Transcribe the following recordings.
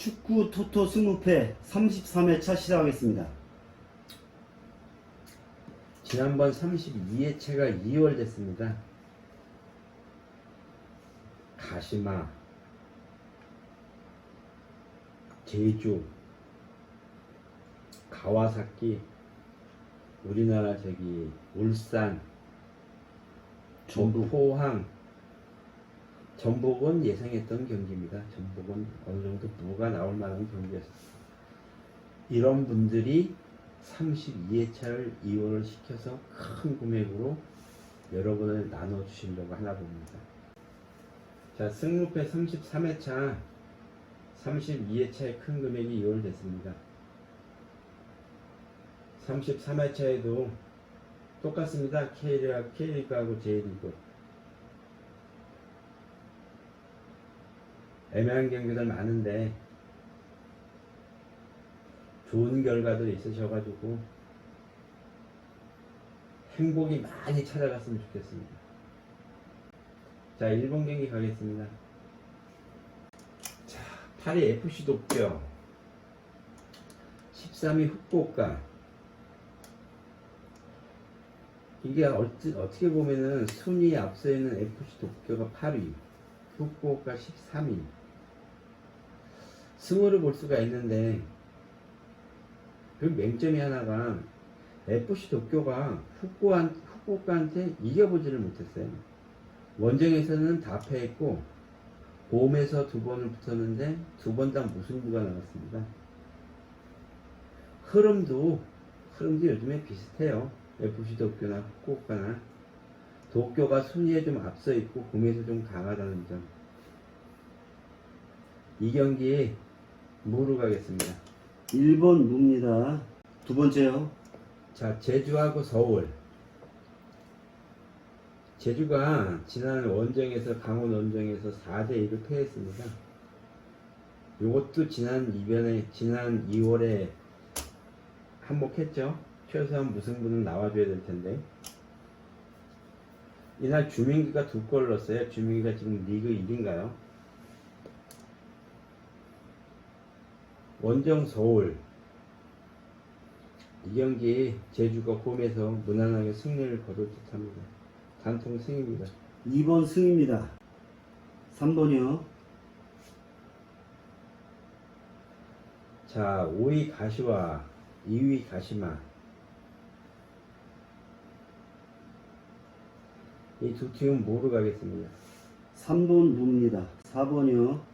축구 토토 승무패 33회차 시작하겠습니다. 지난번 32회차가 2월 됐습니다. 가시마, 제주, 가와사키, 우리나라 저기 울산, 전북. 포항, 전북은 예상했던 경기입니다. 전북은 어느 정도 무가 나올 만한 경기였습니다. 이런 분들이 32회차를 이용을 시켜서 큰 금액으로 여러분을 나눠주시려고 하나 봅니다. 자, 승무패 33회차, 32회차에 큰 금액이 이용됐습니다. 33회차에도 똑같습니다. K리그, K리그하고 J리그. 애매한 경기들 많은데 좋은 결과도 있으셔가지고 행복이 많이 찾아갔으면 좋겠습니다. 자, 일본 경기 가겠습니다. 자, 8위 FC 도쿄 13위 후쿠오카 이게 어찌, 어떻게 보면은 순위 앞서 있는 FC 도쿄가 8위 후쿠오카 13위 승호를 볼 수가 있는데 그 맹점이 하나가 FC 도쿄가 후쿠한, 후쿠오카한테 이겨보지를 못했어요. 원정에서는 다 패했고 홈에서 두 번을 붙었는데 두 번 다 무승부가 나왔습니다. 흐름도 흐름도 요즘에 비슷해요. FC 도쿄나 후쿠오카나 도쿄가 순위에 좀 앞서 있고 홈에서 좀 강하다는 점. 이 경기 무로 가겠습니다. 1번 무입니다. 두 번째요. 자, 제주하고 서울. 제주가 지난 원정에서 강원 원정에서 4대 1을 패했습니다. 요것도 지난 이변에 지난 2월에 한몫했죠. 최소한 무승부는 나와줘야 될 텐데. 이날 주민기가 두 골 넣었어요. 주민기가 지금 리그 1인가요? 원정 서울 이 경기 제주가 홈에서 무난하게 승리를 거둘 듯합니다. 단통 승입니다. 2번 승입니다. 3번이요. 자, 5위 가시와 2위 가시마 이 두 팀은 뭐로 가겠습니다. 3번 무입니다. 4번이요.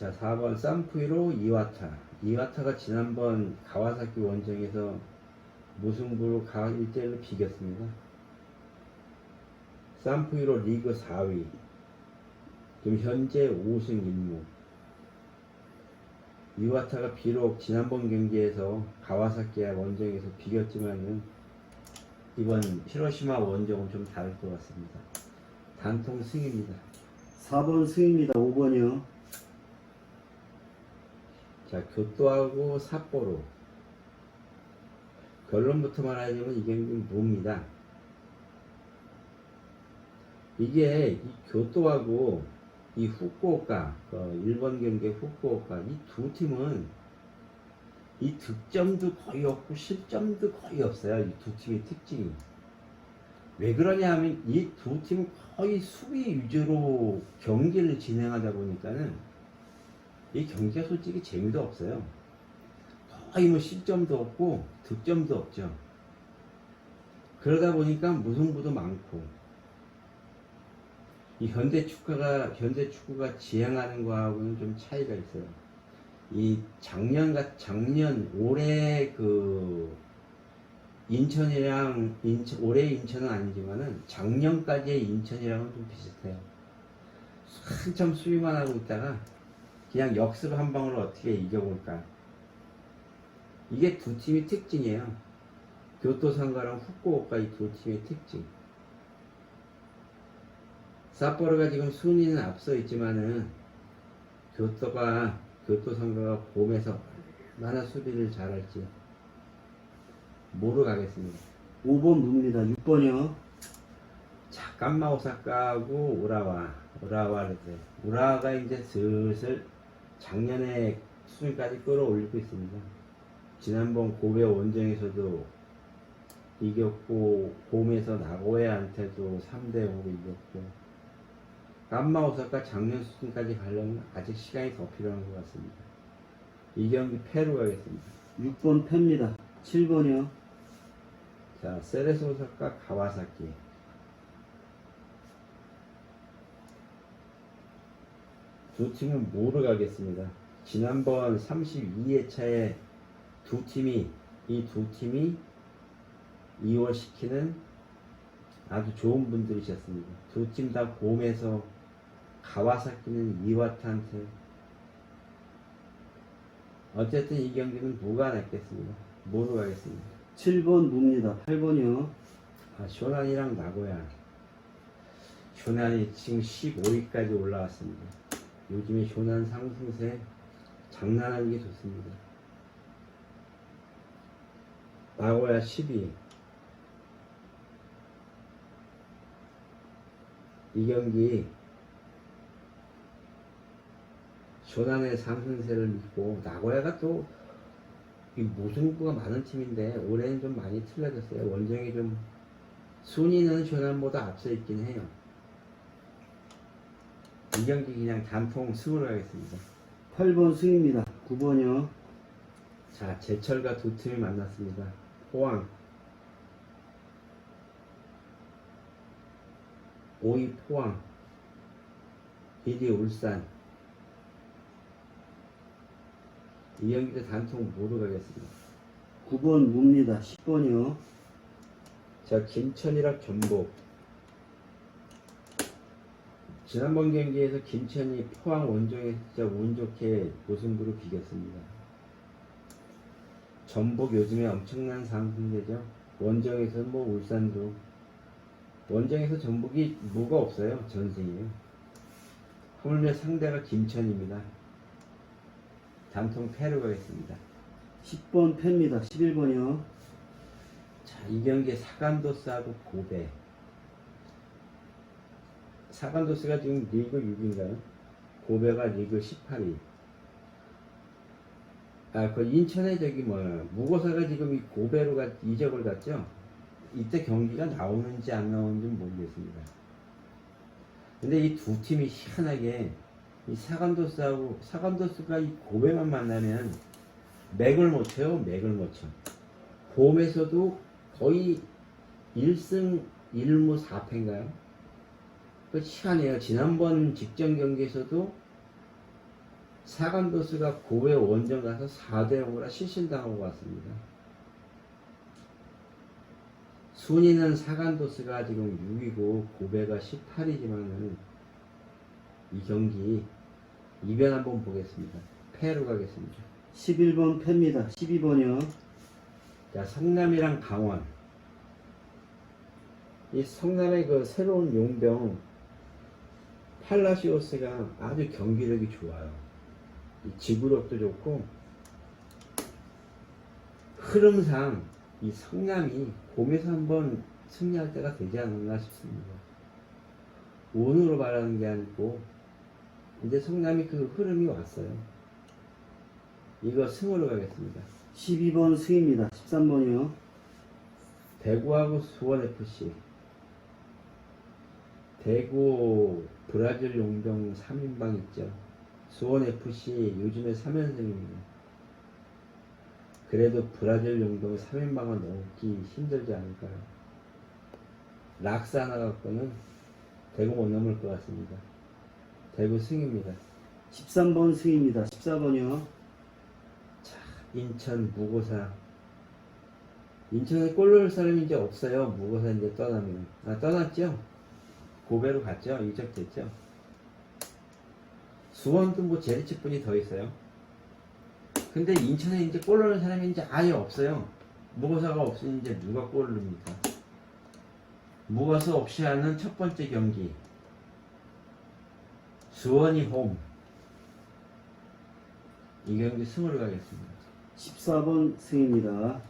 자, 4번 쌈푸이로 이와타. 이와타가 지난번 가와사키 원정에서 무승부로 가 1대1로 비겼습니다. 쌈푸이로 리그 4위. 지금 현재 5승 1무. 이와타가 비록 지난번 경기에서 가와사키와 원정에서 비겼지만은 이번 히로시마 원정은 좀 다를 것 같습니다. 단통 승입니다. 4번 승입니다. 5번이요. 자, 교토하고 삿포로. 결론부터 말하자면 이 경기는 무입니다. 이게 이 교토하고 이 후쿠오카, 그 일본 경기 후쿠오카 이 두 팀은 이 득점도 거의 없고 실점도 거의 없어요. 이 두 팀의 특징이. 왜 그러냐 하면 이 두 팀은 거의 수비 위주로 경기를 진행하다 보니까는 이 경기가 솔직히 재미도 없어요. 거의 뭐 실점도 없고 득점도 없죠. 그러다 보니까 무승부도 많고 이 현대 축구가 현대 축구가 지향하는 거하고는 좀 차이가 있어요. 이 작년과 작년 올해 그 인천이랑 인천 올해 인천은 아니지만은 작년까지의 인천이랑은 좀 비슷해요. 한참 수비만 하고 있다가 그냥 역습 한 방으로 어떻게 이겨볼까. 이게 두 팀의 특징이에요. 교토상가랑 후쿠오카 이 두 팀의 특징. 삿포로가 지금 순위는 앞서 있지만은 교토가 교토상가가 봄에서 얼마나 수비를 잘할지 모르 가겠습니다. 5번 무입니다. 6번이요. 자, 깜마 오사카하고 우라와, 우라와 그랬어요. 우라와가 이제 슬슬 작년에 수준까지 끌어올리고 있습니다. 지난번 고베 원정에서도 이겼고, 홈에서 나고야한테도 3대 5로 이겼고, 깜마 오사카 작년 수준까지 가려면 아직 시간이 더 필요한 것 같습니다. 이 경기 패로 가겠습니다. 6번 패입니다. 7번이요. 자, 세레스 오사카 가와사키. 두 팀은 뭐로 가겠습니다. 지난번 32회차에 두 팀이 이 두 팀이 2월 시키는 아주 좋은 분들이셨습니다. 두 팀다 봄에서 가와사키는 이와타한테 어쨌든 이 경기는 누가 냈겠습니다. 뭐로 가겠습니다. 7번 무입니다. 8번이요. 아, 쇼난이랑 나고야. 쇼난이 지금 15위까지 올라왔습니다. 요즘에 쇼난 상승세 장난하는 게 좋습니다. 나고야 10위. 이 경기 쇼난의 상승세를 믿고 나고야가 또이 무승부가 많은 팀인데 올해는 좀 많이 틀려졌어요. 원정이 좀 순위는 쇼난보다 앞서 있긴 해요. 이 경기 그냥 단통 승으로 가겠습니다. 8번 승입니다. 9번이요. 자, 제철과 두 팀이 만났습니다. 포항 5위 포항 1위 울산 이 경기도 단통 모두 가겠습니다. 9번 무입니다. 10번이요. 자, 김천이랑 전북. 지난번 경기에서 김천이 포항 원정에 진짜 운 좋게 무승부로 비겼습니다. 전북 요즘에 엄청난 상승세죠. 원정에서 뭐 울산도 원정에서 전북이 뭐가 없어요. 전승이에요. 하물며 상대가 김천입니다. 단통 패로 가겠습니다. 10번 패입니다. 11번이요. 자, 이 경기에 사간도스하고 고베. 사간도스가 지금 리그 6인가요? 고베가 리그 18위. 아, 그 인천에 저기 뭐야, 무고사가 지금 이 고베로 가, 이적을 갔죠? 이때 경기가 나오는지 안 나오는지 모르겠습니다. 근데 이 두 팀이 희한하게 이 사간도스하고, 사간도스가 이 고베만 만나면 맥을 못 쳐요, 맥을 못 쳐. 홈에서도 거의 1승 1무 4패인가요? 그 희한해요. 지난번 직전 경기에서도 사간도스가 고베 원정 가서 4대 0으로 실신당하고 왔습니다. 순위는 사간도스가 지금 6위고 고베가 18위지만은 이 경기 이변 한번 보겠습니다. 패로 가겠습니다. 11번 패입니다. 12번이요. 자, 성남이랑 강원. 이 성남의 그 새로운 용병 팔라시오스가 아주 경기력이 좋아요. 이 지구력도 좋고 흐름상 이 성남이 봄에서 한번 승리할 때가 되지 않았나 싶습니다. 운으로 말하는 게 아니고 이제 성남이 그 흐름이 왔어요. 이거 승으로 가겠습니다. 12번 승입니다. 13번이요. 대구하고 수원FC 대구 브라질 용병 3인방 있죠 수원FC 요즘에 3연승입니다 그래도 브라질 용병 3인방은 넘기 힘들지 않을까요 락스 하나 갖고는 대구 못 넘을 것 같습니다 대구 승입니다 13번 승입니다. 14번이요. 자, 인천 무고사. 인천에 골 넣을 사람이 이제 없어요. 무고사 이제 떠나면. 아, 떠났죠? 고배로 갔죠? 이적됐죠? 수원도 뭐 제리치 분이 더 있어요. 근데 인천에 이제 골 넣는 사람이 이제 아예 없어요. 무고사가 없으니 이제 누가 골을 넣습니까? 무고사 없이 하는 첫 번째 경기. 수원이 홈. 이 경기 승으로 가겠습니다. 14번 승입니다.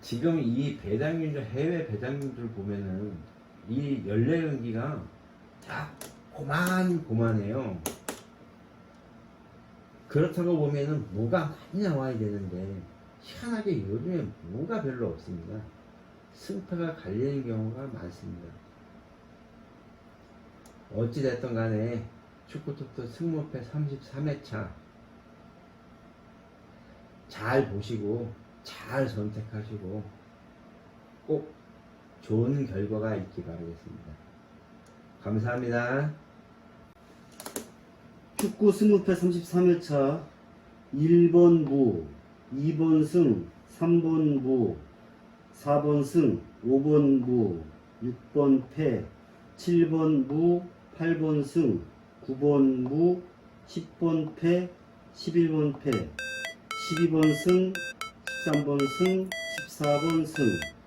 지금 이 배당률 해외 배당률들 보면은 이 연례 경기가 다 고만 고만해요. 그렇다고 보면은 무가 많이 나와야 되는데 희한하게 요즘에 무가 별로 없습니다. 승패가 갈리는 경우가 많습니다. 어찌됐든 간에 축구톡도 승무패 33회차 잘 보시고 잘 선택하시고 꼭 좋은 결과가 있기 바라겠습니다. 감사합니다. 축구 승무패 33회차 1번 무, 2번 승, 3번 무, 4번 승, 5번 무, 6번 패, 7번 무, 8번 승, 9번 무, 10번 패, 11번 패, 12번 승, 13번 승, 14번 승,